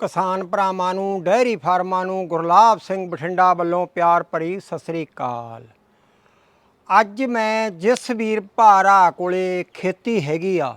ਕਿਸਾਨ ਭਰਾਵਾਂ ਨੂੰ ਡੈਰੀ ਫਾਰਮਾਂ ਨੂੰ ਗੁਰਲਾਬ ਸਿੰਘ ਬਠਿੰਡਾ ਵੱਲੋਂ ਪਿਆਰ ਭਰੀ ਸਤਿ ਸ੍ਰੀ ਅਕਾਲ। ਅੱਜ ਮੈਂ ਜਿਸ ਵੀਰ ਭਾਰਾ ਕੋਲੇ ਖੇਤੀ ਹੈਗੀ ਆ,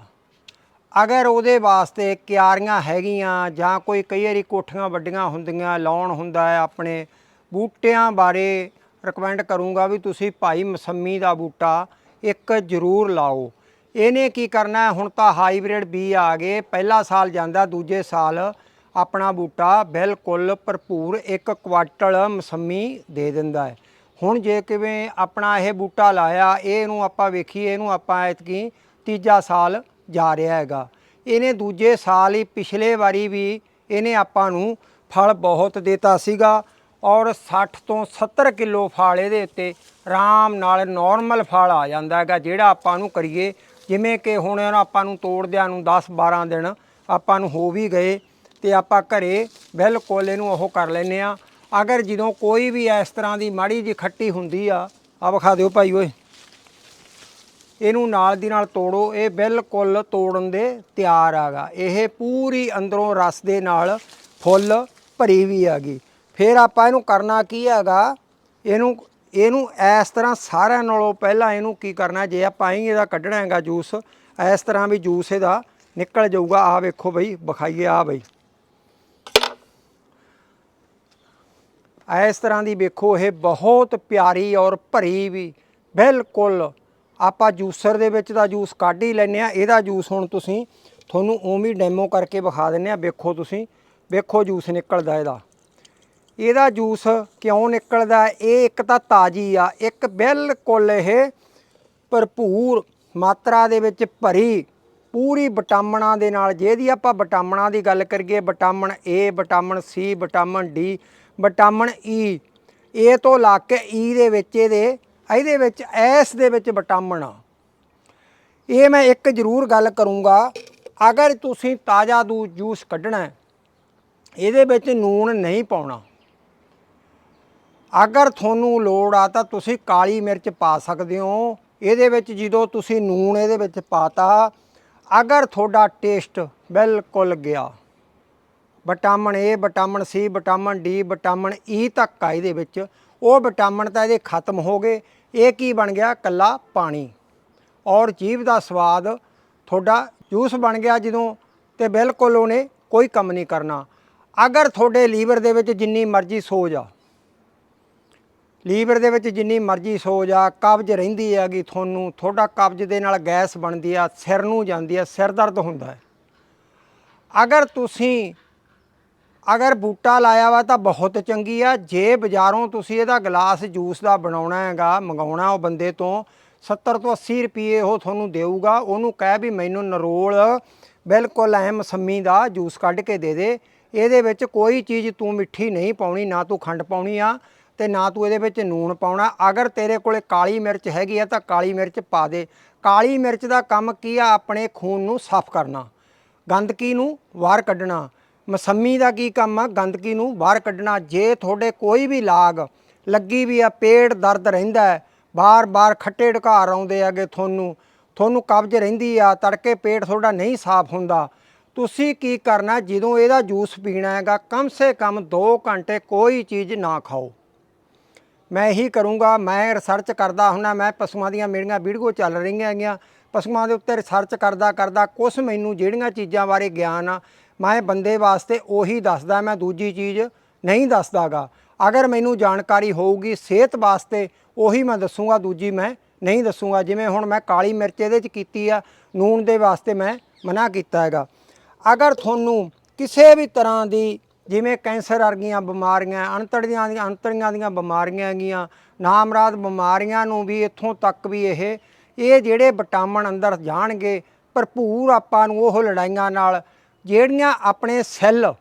ਅਗਰ ਉਹਦੇ ਵਾਸਤੇ ਕਿਆਰੀਆਂ ਹੈਗੀਆਂ ਜਾਂ ਕੋਈ ਕਈ ਵਾਰੀ ਕੋਠੀਆਂ ਵੱਡੀਆਂ ਹੁੰਦੀਆਂ, ਲਾਉਣ ਹੁੰਦਾ ਹੈ, ਆਪਣੇ ਬੂਟਿਆਂ ਬਾਰੇ ਰეკਮੈਂਡ ਕਰੂੰਗਾ ਵੀ ਤੁਸੀਂ ਭਾਈ ਮਸੰਮੀ ਦਾ ਬੂਟਾ ਇੱਕ ਜ਼ਰੂਰ ਲਾਓ। ਇਹਨੇ ਕੀ ਕਰਨਾ, ਹੁਣ ਤਾਂ ਹਾਈਬ੍ਰਿਡ ਬੀ ਆ ਗਏ, ਪਹਿਲਾ ਸਾਲ ਜਾਂਦਾ, ਦੂਜੇ ਸਾਲ ਆਪਣਾ ਬੂਟਾ ਬਿਲਕੁਲ ਭਰਪੂਰ ਇੱਕ ਕੁਆਟਲ ਮਸੰਮੀ ਦੇ ਦਿੰਦਾ ਹੈ। ਹੁਣ ਜੇ ਕਿਵੇਂ ਆਪਣਾ ਇਹ ਬੂਟਾ ਲਾਇਆ, ਇਹਨੂੰ ਆਪਾਂ ਵੇਖੀਏ, ਇਹਨੂੰ ਆਪਾਂ ਐਤਕੀ ਤੀਜਾ ਸਾਲ ਜਾ ਰਿਹਾ ਹੈਗਾ। ਇਹਨੇ ਦੂਜੇ ਸਾਲ ਹੀ ਪਿਛਲੇ ਵਾਰੀ ਵੀ ਇਹਨੇ ਆਪਾਂ ਨੂੰ ਫਲ ਬਹੁਤ ਦਿੱਤਾ ਸੀਗਾ ਔਰ 60 ਤੋਂ 70 ਕਿਲੋ ਫਲ ਇਹਦੇ ਉੱਤੇ ਆਰਾਮ ਨਾਲ ਨਾਰਮਲ ਫਲ ਆ ਜਾਂਦਾ ਹੈਗਾ, ਜਿਹੜਾ ਆਪਾਂ ਨੂੰ ਕਰੀਏ। ਜਿਵੇਂ ਕਿ ਹੁਣ ਆਪਾਂ ਨੂੰ ਤੋੜਦਿਆਂ ਨੂੰ 10 12 ਦਿਨ ਆਪਾਂ ਨੂੰ ਹੋ ਵੀ ਗਏ। ਤੇ ਆਪਾਂ ਘਰੇ ਬਿਲਕੁਲ ਇਹਨੂੰ ਉਹ ਕਰ ਲੈਨੇ ਆ ਅਗਰ ਜਦੋਂ ਕੋਈ ਵੀ ਇਸ ਤਰ੍ਹਾਂ ਦੀ ਮਾੜੀ ਜੀ ਖੱਟੀ ਹੁੰਦੀ ਆ ਆ ਵਿਖਾ ਦਿਓ ਭਾਈ ਓਏ। ਇਹਨੂੰ ਨਾਲ ਦੀ ਨਾਲ ਤੋੜੋ, ਇਹ ਬਿਲਕੁਲ ਤੋੜਨ ਦੇ ਤਿਆਰ ਆਗਾ। ਇਹ ਪੂਰੀ ਅੰਦਰੋਂ ਰਸ ਦੇ ਨਾਲ ਫੁੱਲ ਭਰੀ ਵੀ ਹੈਗੀ ਫਿਰ ਆਪਾਂ ਇਹਨੂੰ ਕਰਨਾ ਕੀ ਹੈਗਾ? ਇਹਨੂੰ ਇਹਨੂੰ ਇਸ ਤਰ੍ਹਾਂ ਸਾਰਿਆਂ ਨਾਲੋਂ ਪਹਿਲਾਂ ਇਹਨੂੰ ਕੀ ਕਰਨਾ, ਜੇ ਆਪਾਂ ਹੀ ਇਹਦਾ ਕੱਢਣਾ ਹੈਗਾ ਜੂਸ, ਇਸ ਤਰ੍ਹਾਂ ਵੀ ਜੂਸ ਇਹਦਾ ਨਿਕਲ ਜਾਊਗਾ। ਆ ਵੇਖੋ ਬਈ, ਵਿਖਾਈਏ ਆ ਬਈ। ਇਸ ਤਰ੍ਹਾਂ ਦੀ ਵੇਖੋ, ਇਹ ਬਹੁਤ ਪਿਆਰੀ ਔਰ ਭਰੀ ਵੀ, ਬਿਲਕੁਲ। ਆਪਾਂ ਜੂਸਰ ਦੇ ਵਿੱਚ ਦਾ ਜੂਸ ਕੱਢ ਹੀ ਲੈਨੇ ਆ ਇਹਦਾ ਜੂਸ ਹੁਣ ਤੁਸੀਂ ਤੁਹਾਨੂੰ ਉਵੇਂ ਡੈਮੋ ਕਰਕੇ ਵਿਖਾ ਦਿੰਨੇ ਆ ਵੇਖੋ ਤੁਸੀਂ, ਵੇਖੋ ਜੂਸ ਨਿਕਲਦਾ ਇਹਦਾ। ਇਹਦਾ ਜੂਸ ਕਿਉਂ ਨਿਕਲਦਾ? ਇਹ ਇੱਕ ਤਾਂ ਤਾਜੀ ਆ, ਇੱਕ ਬਿਲਕੁਲ ਇਹ ਭਰਪੂਰ ਮਾਤਰਾ ਦੇ ਵਿੱਚ ਭਰੀ, ਪੂਰੀ ਵਿਟਾਮਿਨਾਂ ਦੇ ਨਾਲ। ਜਿਹਦੀ ਆਪਾਂ ਵਿਟਾਮਿਨਾਂ ਦੀ ਗੱਲ ਕਰੀਏ, vitamin A vitamin C vitamin D vitamin E ਇਹ ਤੋਂ ਲਾ ਕੇ ਈ ਦੇ ਵਿੱਚ ਇਹਦੇ ਇਹਦੇ ਵਿੱਚ ਐਸ ਦੇ ਵਿੱਚ ਵਿਟਾਮਿਨ। ਆ ਇਹ ਮੈਂ ਇੱਕ ਜ਼ਰੂਰ ਗੱਲ ਕਰੂੰਗਾ, ਅਗਰ ਤੁਸੀਂ ਤਾਜ਼ਾ ਦੂ, ਜੂਸ ਕੱਢਣਾ ਇਹਦੇ ਵਿੱਚ ਨੂਣ ਨਹੀਂ ਪਾਉਣਾ। ਅਗਰ ਤੁਹਾਨੂੰ ਲੋੜ ਆ ਤਾਂ ਤੁਸੀਂ ਕਾਲੀ ਮਿਰਚ ਪਾ ਸਕਦੇ ਹੋ। ਇਹਦੇ ਵਿੱਚ ਜਦੋਂ ਤੁਸੀਂ ਨੂਣ ਇਹਦੇ ਵਿੱਚ ਪਾਤਾ, ਅਗਰ ਤੁਹਾਡਾ ਟੇਸਟ ਬਿਲਕੁਲ ਗਿਆ। Vitamin A vitamin C vitamin D vitamin E ਤੱਕ ਆ ਇਹਦੇ ਵਿੱਚ। ਉਹ ਵਿਟਾਮਿਨ ਤਾਂ ਇਹਦੇ ਖਤਮ ਹੋ ਗਏ। ਇਹ ਕੀ ਬਣ ਗਿਆ? ਕੱਲਾ ਪਾਣੀ। ਔਰ ਜੀਭ ਦਾ ਸਵਾਦ, ਤੁਹਾਡਾ ਜੂਸ ਬਣ ਗਿਆ ਜਦੋਂ, ਤੇ ਬਿਲਕੁਲ ਉਹਨੇ ਕੋਈ ਕੰਮ ਨਹੀਂ ਕਰਨਾ। ਅਗਰ ਤੁਹਾਡੇ ਲੀਵਰ ਦੇ ਵਿੱਚ ਜਿੰਨੀ ਮਰਜ਼ੀ ਸੋਜ ਆ, ਲੀਵਰ ਦੇ ਵਿੱਚ ਜਿੰਨੀ ਮਰਜ਼ੀ ਸੋਜ ਆ, ਕਬਜ਼ ਰਹਿੰਦੀ ਹੈਗੀ ਤੁਹਾਨੂੰ, ਤੁਹਾਡਾ ਕਬਜ਼ ਦੇ ਨਾਲ ਗੈਸ ਬਣਦੀ ਆ, ਸਿਰ ਨੂੰ ਜਾਂਦੀ ਆ, ਸਿਰ ਦਰਦ ਹੁੰਦਾ ਹੈ। ਅਗਰ ਤੁਸੀਂ ਅਗਰ ਬੂਟਾ ਲਾਇਆ ਵਾ ਤਾਂ ਬਹੁਤ ਚੰਗੀ ਆ। ਜੇ ਬਾਜ਼ਾਰੋਂ ਤੁਸੀਂ ਇਹਦਾ ਗਲਾਸ ਜੂਸ ਦਾ ਬਣਾਉਣਾ ਹੈਗਾ, ਮੰਗਾਉਣਾ ਉਹ ਬੰਦੇ ਤੋਂ 70 ਤੋਂ 80 ਰੁਪਏ ਉਹ ਤੁਹਾਨੂੰ ਦੇਊਗਾ। ਉਹਨੂੰ ਕਹਿ ਵੀ ਮੈਨੂੰ ਨਰੋਲ ਬਿਲਕੁਲ ਐ ਮਸੰਮੀ ਦਾ ਜੂਸ ਕੱਢ ਕੇ ਦੇ ਦੇ। ਇਹਦੇ ਵਿੱਚ ਕੋਈ ਚੀਜ਼ ਤੂੰ ਮਿੱਠੀ ਨਹੀਂ ਪਾਉਣੀ, ਨਾ ਤੂੰ ਖੰਡ ਪਾਉਣੀ ਆ ਤੇ ਨਾ ਤੂੰ ਇਹਦੇ ਵਿੱਚ ਨੂਣ ਪਾਉਣਾ। ਅਗਰ ਤੇਰੇ ਕੋਲੇ ਕਾਲੀ ਮਿਰਚ ਹੈਗੀ ਆ ਤਾਂ ਕਾਲੀ ਮਿਰਚ ਪਾ ਦੇ। ਕਾਲੀ ਮਿਰਚ ਦਾ ਕੰਮ ਕੀ ਆ? ਆਪਣੇ ਖੂਨ ਨੂੰ ਸਾਫ਼ ਕਰਨਾ। ਗੰਦਗੀ ਨੂੰ ਬਾਹਰ ਕੱਢਣਾ। ਮਸੰਮੀ ਦਾ ਕੀ ਕੰਮ ਆ? ਗੰਦਗੀ ਨੂੰ ਬਾਹਰ ਕੱਢਣਾ। ਜੇ ਤੁਹਾਡੇ ਕੋਈ ਵੀ ਲਾਗ ਲੱਗੀ ਵੀ ਆ, ਪੇਟ ਦਰਦ ਰਹਿੰਦਾ ਹੈ, ਬਾਰ-ਬਾਰ ਖੱਟੇ ਢਕਾਰ ਆਉਂਦੇ ਹੈਗੇ ਤੁਹਾਨੂੰ ਤੁਹਾਨੂੰ ਕਬਜ਼ ਰਹਿੰਦੀ ਆ, ਤੜਕੇ ਪੇਟ ਤੁਹਾਡਾ ਨਹੀਂ ਸਾਫ਼ ਹੁੰਦਾ। ਤੁਸੀਂ ਕੀ ਕਰਨਾ? ਜਦੋਂ ਇਹਦਾ ਜੂਸ ਪੀਣਾ ਹੈਗਾ, ਕਮ ਸੇ ਕਮ 2 ਘੰਟੇ ਕੋਈ ਚੀਜ਼ ਨਾ ਖਾਓ। ਮੈਂ ਇਹੀ ਕਰੂੰਗਾ, ਮੈਂ ਰਿਸਰਚ ਕਰਦਾ ਹੁੰਨਾ, ਮੈਂ ਪਸ਼ੂਆਂ ਦੀਆਂ ਮੇਰੀਆਂ ਵੀਡੀਓ ਚੱਲ ਰਹੀਆਂ ਹੈਗੀਆਂ। ਪਸ਼ੂਆਂ ਦੇ ਉੱਤੇ ਰਿਸਰਚ ਕਰਦਾ ਕਰਦਾ ਕੁਝ ਮੈਨੂੰ ਜਿਹੜੀਆਂ ਚੀਜ਼ਾਂ ਬਾਰੇ ਗਿਆਨ ਆ ਮੈਂ ਬੰਦੇ ਵਾਸਤੇ ਉਹੀ ਦੱਸਦਾ, ਮੈਂ ਦੂਜੀ ਚੀਜ਼ ਨਹੀਂ ਦੱਸਦਾਗਾ। ਅਗਰ ਮੈਨੂੰ ਜਾਣਕਾਰੀ ਹੋਊਗੀ ਸਿਹਤ ਵਾਸਤੇ, ਉਹੀ ਮੈਂ ਦੱਸੂਗਾ, ਦੂਜੀ ਮੈਂ ਨਹੀਂ ਦੱਸੂਗਾ। ਜਿਵੇਂ ਹੁਣ ਮੈਂ ਕਾਲੀ ਮਿਰਚ ਇਹਦੇ 'ਚ ਕੀਤੀ ਆ ਨੂਣ ਦੇ ਵਾਸਤੇ ਮੈਂ ਮਨਾ ਕੀਤਾ ਹੈਗਾ। ਅਗਰ ਤੁਹਾਨੂੰ ਕਿਸੇ ਵੀ ਤਰ੍ਹਾਂ ਦੀ, ਜਿਵੇਂ ਕੈਂਸਰ ਵਰਗੀਆਂ ਬਿਮਾਰੀਆਂ, ਅਣਤੜੀਆਂ ਦੀਆਂ ਅੰਤੜੀਆਂ ਦੀਆਂ ਬਿਮਾਰੀਆਂ ਹੈਗੀਆਂ, ਨਾਮਰਾਦ ਬਿਮਾਰੀਆਂ ਨੂੰ ਵੀ ਇੱਥੋਂ ਤੱਕ ਵੀ ਇਹ ਇਹ ਜਿਹੜੇ ਵਿਟਾਮਿਨ ਅੰਦਰ ਜਾਣਗੇ, ਭਰਪੂਰ ਆਪਾਂ ਨੂੰ ਉਹ ਲੜਾਈਆਂ ਨਾਲ ਜਿਹੜੀਆਂ ਆਪਣੇ ਸੈੱਲ,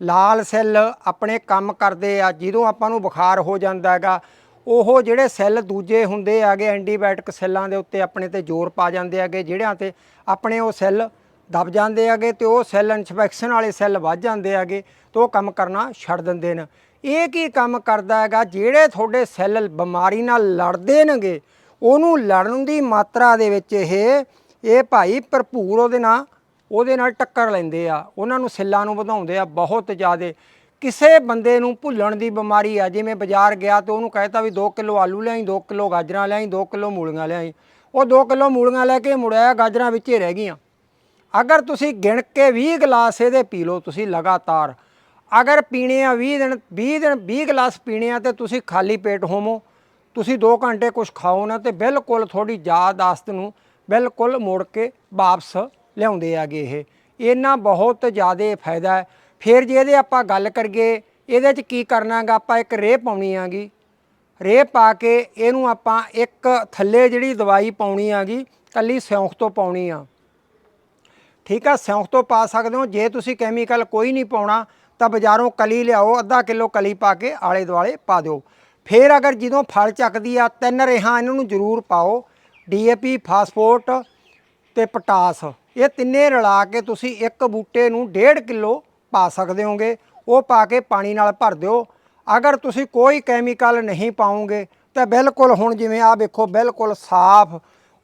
ਲਾਲ ਸੈੱਲ ਆਪਣੇ ਕੰਮ ਕਰਦੇ ਆ ਜਦੋਂ ਆਪਾਂ ਨੂੰ ਬੁਖਾਰ ਹੋ ਜਾਂਦਾ ਹੈਗਾ, ਉਹ ਜਿਹੜੇ ਸੈੱਲ ਦੂਜੇ ਹੁੰਦੇ ਆਗੇ ਐਂਟੀਬਾਇਓਟਿਕ ਸੈੱਲਾਂ ਦੇ ਉੱਤੇ ਆਪਣੇ ਤੇ ਜ਼ੋਰ ਪਾ ਜਾਂਦੇ ਆਗੇ ਜਿਹੜਿਆਂ ਤੇ ਆਪਣੇ ਉਹ ਸੈੱਲ ਦਬ ਜਾਂਦੇ ਆਗੇ ਤੇ ਉਹ ਸੈੱਲ ਇਨਫੈਕਸ਼ਨ ਵਾਲੇ ਸੈੱਲ ਵੱਧ ਜਾਂਦੇ ਆਗੇ ਤੇ ਉਹ ਕੰਮ ਕਰਨਾ ਛੱਡ ਦਿੰਦੇ ਨੇ। ਇਹ ਕੀ ਕੰਮ ਕਰਦਾ ਹੈਗਾ, ਜਿਹੜੇ ਤੁਹਾਡੇ ਸੈੱਲ ਬਿਮਾਰੀ ਨਾਲ ਲੜਦੇ ਨੇਗੇ, ਉਹਨੂੰ ਲੜਨ ਦੀ ਮਾਤਰਾ ਦੇ ਵਿੱਚ ਇਹ ਇਹ ਭਾਈ ਭਰਪੂਰ ਉਹਦੇ ਨਾਲ ਉਹਦੇ ਨਾਲ ਟੱਕਰ ਲੈਂਦੇ ਆ, ਉਹਨਾਂ ਨੂੰ ਸਿੱਲਾਂ ਨੂੰ ਵਧਾਉਂਦੇ ਆ, ਬਹੁਤ ਜ਼ਿਆਦੇ। ਕਿਸੇ ਬੰਦੇ ਨੂੰ ਭੁੱਲਣ ਦੀ ਬਿਮਾਰੀ ਆ, ਜਿਵੇਂ ਬਾਜ਼ਾਰ ਗਿਆ ਤੇ ਉਹਨੂੰ ਕਹਿਤਾ ਵੀ 2 ਕਿਲੋ ਆਲੂ ਲਿਆਈ 2 ਕਿਲੋ ਗਾਜਰਾਂ ਲਿਆਈ 2 ਕਿਲੋ ਮੂਲੀਆਂ ਲਿਆਈ। ਉਹ 2 ਕਿਲੋ ਮੂਲੀਆਂ ਲੈ ਕੇ ਮੁੜਿਆ ਗਾਜਰਾਂ ਵਿੱਚ ਹੀ ਰਹਿ ਗਈਆਂ। ਅਗਰ ਤੁਸੀਂ ਗਿਣ ਕੇ 20 ਗਲਾਸ ਇਹਦੇ ਪੀ ਲਓ ਤੁਸੀਂ ਲਗਾਤਾਰ। ਅਗਰ ਪੀਣੇ ਆ 20 ਦਿਨ 20 ਦਿਨ 20 ਗਲਾਸ ਪੀਣੇ ਆ ਤੇ ਤੁਸੀਂ ਖਾਲੀ ਪੇਟ ਹੋਵੋ। ਤੁਸੀਂ 2 ਘੰਟੇ ਕੁਝ ਖਾਓ ਨਾ ਤੇ ਬਿਲਕੁਲ ਥੋੜੀ ਯਾਦਾਸ਼ਤ ਨੂੰ ਬਿਲਕੁਲ ਮੋੜ ਕੇ ਵਾਪਸ ਲਿਆਉਂਦੇ ਆਗੇ ਇਹ। ਇਹਨਾਂ ਬਹੁਤ ਜ਼ਿਆਦਾ ਫਾਇਦਾ ਹੈ। ਫਿਰ ਜੇ ਇਹਦੇ ਆਪਾਂ ਗੱਲ ਕਰੀਏ, ਇਹਦੇ 'ਚ ਕੀ ਕਰਨਾਗਾ ਆਪਾਂ ਇੱਕ ਰੇਹ ਪਾਉਣੀ ਆਗੀ ਰੇਹ ਪਾ ਕੇ ਇਹਨੂੰ ਆਪਾਂ ਇੱਕ ਥੱਲੇ ਜਿਹੜੀ ਦਵਾਈ ਪਾਉਣੀ ਆਗੀ ਕੱਲੀ ਸਿਉਂਖ ਤੋਂ ਪਾਉਣੀ ਆ। ਠੀਕ ਆ, ਸਿਉਂਖ ਤੋਂ ਪਾ ਸਕਦੇ ਹੋ। ਜੇ ਤੁਸੀਂ ਕੈਮੀਕਲ ਕੋਈ ਨਹੀਂ ਪਾਉਣਾ, ਤਾਂ ਬਾਜ਼ਾਰੋਂ ਕਲੀ ਲਿਆਓ, ਅੱਧਾ ਕਿਲੋ ਕਲੀ ਪਾ ਕੇ ਆਲੇ ਦੁਆਲੇ ਪਾ ਦਿਓ। ਫਿਰ ਅਗਰ ਜਦੋਂ ਫਲ ਚੱਕਦੀ ਆ, ਤਿੰਨ ਰੇਹਾਂ ਇਹਨਾਂ ਨੂੰ ਜ਼ਰੂਰ ਪਾਓ। ਡੀਏਪੀ ਫਾਸਫੋਟ ਤੇ ਪਟਾਸ। ਇਹ ਤਿੰਨੇ ਰਲਾ ਕੇ ਤੁਸੀਂ ਇੱਕ ਬੂਟੇ ਨੂੰ 1.5 ਕਿਲੋ ਪਾ ਸਕਦੇ ਹੋਗੇ। ਉਹ ਪਾ ਕੇ ਪਾਣੀ ਨਾਲ ਭਰ ਦਿਓ। ਅਗਰ ਤੁਸੀਂ ਕੋਈ ਕੈਮੀਕਲ ਨਹੀਂ ਪਾਓਗੇ, ਤਾਂ ਬਿਲਕੁਲ ਹੁਣ ਜਿਵੇਂ ਆ ਵੇਖੋ, ਬਿਲਕੁਲ ਸਾਫ਼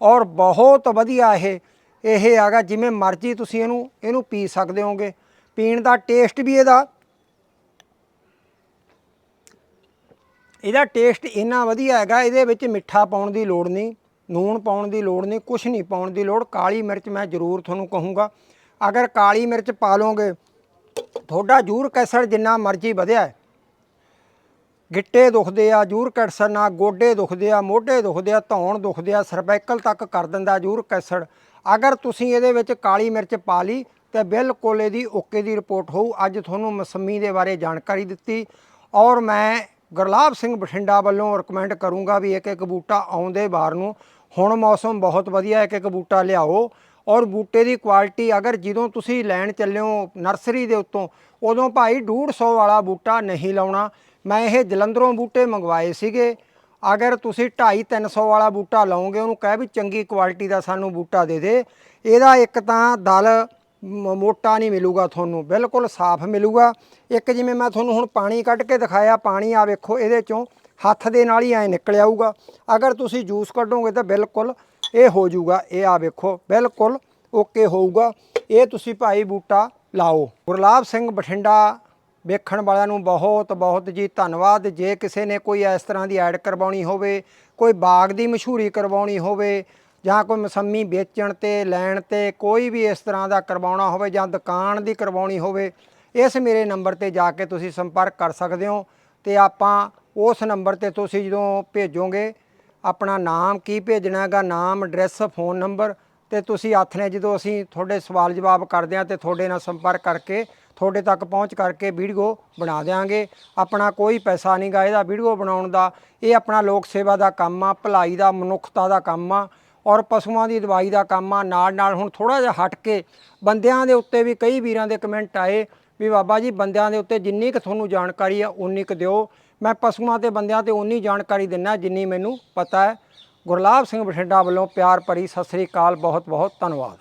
ਔਰ ਬਹੁਤ ਵਧੀਆ ਇਹ ਇਹ ਹੈਗਾ। ਜਿਵੇਂ ਮਰਜ਼ੀ ਤੁਸੀਂ ਇਹਨੂੰ ਇਹਨੂੰ ਪੀ ਸਕਦੇ ਹੋਗੇ। ਪੀਣ ਦਾ ਟੇਸਟ ਵੀ ਇਹਦਾ ਇਹਦਾ ਟੇਸਟ ਇੰਨਾ ਵਧੀਆ ਹੈਗਾ, ਇਹਦੇ ਵਿੱਚ ਮਿੱਠਾ ਪਾਉਣ ਦੀ ਲੋੜ ਨਹੀਂ। ਨੂਣ ਪਾਉਣ ਦੀ ਲੋੜ ਨਹੀਂ ਕੁਝ ਨਹੀਂ ਪਾਉਣ ਦੀ ਲੋੜ। ਕਾਲੀ ਮਿਰਚ ਮੈਂ ਜ਼ਰੂਰ ਤੁਹਾਨੂੰ ਕਹੂੰਗਾ। ਅਗਰ ਕਾਲੀ ਮਿਰਚ ਪਾ ਲਓਗੇ, ਤੁਹਾਡਾ ਯੂਰਿਕ ਕੈਸਰ ਜਿੰਨਾ ਮਰਜ਼ੀ ਵਧਿਆ ਗਿੱਟੇ ਦੁਖਦੇ ਆ ਯੂਰਿਕ ਐਸਿਡ ਨਾਲ ਗੋਡੇ ਦੁਖਦੇ ਆ, ਮੋਢੇ ਦੁਖਦੇ ਆ, ਧੌਣ ਦੁਖਦੇ ਆ ਸਰਵਾਈਕਲ ਤੱਕ ਕਰ ਦਿੰਦਾ ਯੂਰਿਕ ਐਸਿਡ ਅਗਰ ਤੁਸੀਂ ਇਹਦੇ ਵਿੱਚ ਕਾਲੀ ਮਿਰਚ ਪਾ ਲਈ, ਤੇ ਬਿਲਕੁਲ ਇਹਦੀ ਓਕੇ ਦੀ ਰਿਪੋਰਟ ਹੋਊ। ਅੱਜ ਤੁਹਾਨੂੰ ਮਸੰਮੀ ਦੇ ਬਾਰੇ ਜਾਣਕਾਰੀ ਦਿੱਤੀ। ਔਰ ਮੈਂ ਗੁਰਲਾਬ ਸਿੰਘ ਬਠਿੰਡਾ ਵੱਲੋਂ ਰეკਮੈਂਡ ਕਰੂੰਗਾ ਵੀ ਇੱਕ ਇੱਕ ਬੂਟਾ ਆਉਂਦੇ ਬਾਰ ਨੂੰ। ਹੁਣ ਮੌਸਮ ਬਹੁਤ ਵਧੀਆ ਇੱਕ ਇੱਕ ਬੂਟਾ ਲਿਆਓ ਔਰ ਬੂਟੇ ਦੀ ਕੁਆਲਿਟੀ ਅਗਰ ਜਦੋਂ ਤੁਸੀਂ ਲੈਣ ਚੱਲਿਓ ਨਰਸਰੀ ਦੇ ਉੱਤੋਂ, ਉਦੋਂ ਭਾਈ 150 ਵਾਲਾ ਬੂਟਾ ਨਹੀਂ ਲਾਉਣਾ। ਮੈਂ ਇਹ ਜਲੰਧਰੋਂ ਬੂਟੇ ਮੰਗਵਾਏ ਸੀਗੇ। ਅਗਰ ਤੁਸੀਂ 2.5 300 ਵਾਲਾ ਬੂਟਾ ਲਾਓਗੇ, ਉਹਨੂੰ ਕਹਿ ਵੀ ਚੰਗੀ ਕੁਆਲਿਟੀ ਦਾ ਸਾਨੂੰ ਬੂਟਾ ਦੇ ਦੇ। ਇਹਦਾ ਇੱਕ ਤਾਂ ਦਲ ਮੋਟਾ ਨਹੀਂ ਮਿਲੂਗਾ ਤੁਹਾਨੂੰ, ਬਿਲਕੁਲ ਸਾਫ਼ ਮਿਲੂਗਾ। ਇੱਕ ਜਿਵੇਂ ਮੈਂ ਤੁਹਾਨੂੰ ਹੁਣ ਪਾਣੀ ਕੱਢ ਕੇ ਦਿਖਾਇਆ, ਪਾਣੀ ਆ ਵੇਖੋ ਇਹਦੇ ਚੋਂ ਹੱਥ ਦੇ ਨਾਲ ਹੀ ਐ ਨਿਕਲ ਆਊਗਾ। ਅਗਰ ਤੁਸੀਂ ਜੂਸ ਕੱਢੋਗੇ ਤਾਂ ਬਿਲਕੁਲ ਇਹ ਹੋ ਜਾਊਗਾ। ਇਹ ਆ ਵੇਖੋ, ਬਿਲਕੁਲ ਓਕੇ ਹੋਊਗਾ। ਇਹ ਤੁਸੀਂ ਭਾਈ ਬੂਟਾ ਲਾਓ। ਗੁਰਲਾਬ ਸਿੰਘ ਬਠਿੰਡਾ ਵੇਖਣ ਵਾਲਿਆਂ ਨੂੰ ਬਹੁਤ ਬਹੁਤ ਜੀ ਧੰਨਵਾਦ। ਜੇ ਕਿਸੇ ਨੇ ਕੋਈ ਇਸ ਤਰ੍ਹਾਂ ਦੀ ਐਡ ਕਰਵਾਉਣੀ ਹੋਵੇ, ਕੋਈ ਬਾਗ ਦੀ ਮਸ਼ਹੂਰੀ ਕਰਵਾਉਣੀ ਹੋਵੇ, ਜਾਂ ਕੋਈ ਮਸੰਮੀ ਵੇਚਣ ਤੇ, ਲੈਣ ਤੇ ਕੋਈ ਵੀ ਇਸ ਤਰ੍ਹਾਂ ਦਾ ਕਰਵਾਉਣਾ ਹੋਵੇ ਜਾਂ ਦੁਕਾਨ ਦੀ ਕਰਵਾਉਣੀ ਹੋਵੇ, ਇਸ ਮੇਰੇ ਨੰਬਰ ਤੇ ਜਾ ਕੇ ਤੁਸੀਂ ਸੰਪਰਕ ਕਰ ਸਕਦੇ ਹੋ। ਤੇ ਆਪਾਂ ਉਸ ਨੰਬਰ ਤੇ ਤੁਸੀਂ ਜਦੋਂ ਭੇਜੋਗੇ, ਆਪਣਾ ਨਾਮ ਕੀ ਭੇਜਣਾ ਹੈਗਾ, ਨਾਮ, ਐਡਰੈਸ, ਫੋਨ ਨੰਬਰ ਤੇ ਤੁਸੀਂ ਹੱਥ ਨੇ ਜਦੋਂ ਅਸੀਂ ਤੁਹਾਡੇ ਸਵਾਲ ਜਵਾਬ ਕਰਦੇ ਹਾਂ ਤੇ ਤੁਹਾਡੇ ਨਾਲ ਸੰਪਰਕ ਕਰਕੇ ਤੁਹਾਡੇ ਤੱਕ ਪਹੁੰਚ ਕਰਕੇ ਵੀਡੀਓ ਬਣਾ ਦੇਵਾਂਗੇ ਆਪਣਾ ਕੋਈ ਪੈਸਾ ਨਹੀਂ ਗਾ, ਇਹਦਾ ਵੀਡੀਓ ਬਣਾਉਣ ਦਾ। ਇਹ ਆਪਣਾ ਲੋਕ ਸੇਵਾ ਦਾ ਕੰਮ ਆ, ਭਲਾਈ ਦਾ, ਮਨੁੱਖਤਾ ਦਾ ਕੰਮ ਆ ਔਰ ਪਸ਼ੂਆਂ ਦੀ ਦਵਾਈ ਦਾ ਕੰਮ ਆ। ਨਾਲ ਨਾਲ ਹੁਣ ਥੋੜਾ ਜਿਹਾ ਹਟ ਕੇ ਬੰਦਿਆਂ ਦੇ ਉੱਤੇ ਵੀ ਕਈ ਵੀਰਾਂ ਦੇ ਕਮੈਂਟ ਆਏ ਵੀ ਬਾਬਾ ਜੀ, ਬੰਦਿਆਂ ਦੇ ਉੱਤੇ ਜਿੰਨੀ ਕੁ ਤੁਹਾਨੂੰ ਜਾਣਕਾਰੀ ਆ ਉਨੀ ਕੁ ਦਿਓ। ਮੈਂ ਪਸ਼ੂਆਂ ਤੇ ਬੰਦਿਆਂ ਤੇ ਉਨੀ ਜਾਣਕਾਰੀ ਦਿੰਨਾ ਜਿੰਨੀ ਮੈਨੂੰ ਪਤਾ ਹੈ। ਗੁਰਲਾਬ ਸਿੰਘ ਬਠਿੰਡਾ ਵੱਲੋਂ ਪਿਆਰ ਭਰੀ ਸਤਿ ਸ੍ਰੀ ਅਕਾਲ ਬਹੁਤ ਬਹੁਤ ਧੰਨਵਾਦ।